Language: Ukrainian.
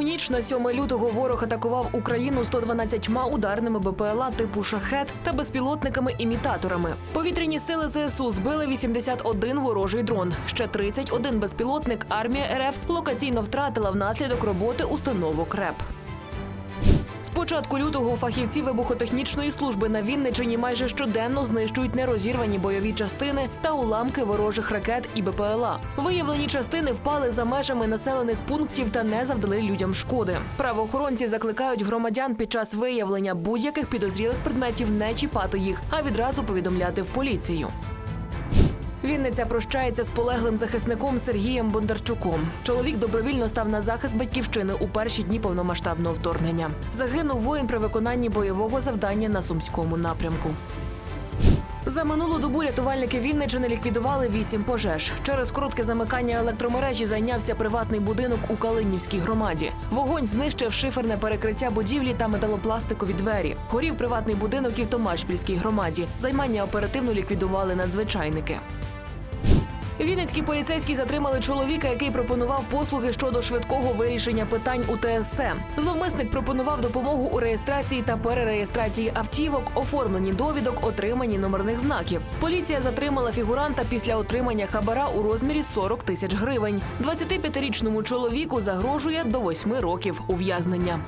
У ніч на 7 лютого ворог атакував Україну 112 ударними БПЛА типу шахет та безпілотниками-імітаторами. Повітряні сили ЗСУ збили 81 ворожий дрон. Ще 31 безпілотник армія РФ локаційно втратила внаслідок роботи установок РЕП. З початку лютого фахівці вибухотехнічної служби на Вінничині майже щоденно знищують нерозірвані бойові частини та уламки ворожих ракет і БПЛА. Виявлені частини впали за межами населених пунктів та не завдали людям шкоди. Правоохоронці закликають громадян під час виявлення будь-яких підозрілих предметів не чіпати їх, а відразу повідомляти в поліцію. Вінниця прощається з полеглим захисником Сергієм Бондарчуком. Чоловік добровільно став на захист батьківщини у перші дні повномасштабного вторгнення. Загинув воїн при виконанні бойового завдання на сумському напрямку. За минулу добу рятувальники Вінничини ліквідували вісім пожеж. Через коротке замикання електромережі зайнявся приватний будинок у Калинівській громаді. Вогонь знищив шиферне перекриття будівлі та металопластикові двері. Горів приватний будинок і в Томашпільській громаді. Займання оперативно ліквідували надзвичайники. Вінницькі поліцейські затримали чоловіка, який пропонував послуги щодо швидкого вирішення питань у ТСЦ. Зловмисник пропонував допомогу у реєстрації та перереєстрації автівок, оформленні довідок, отриманні номерних знаків. Поліція затримала фігуранта після отримання хабара у розмірі 40 тисяч гривень. 25-річному чоловіку загрожує до 8 років ув'язнення.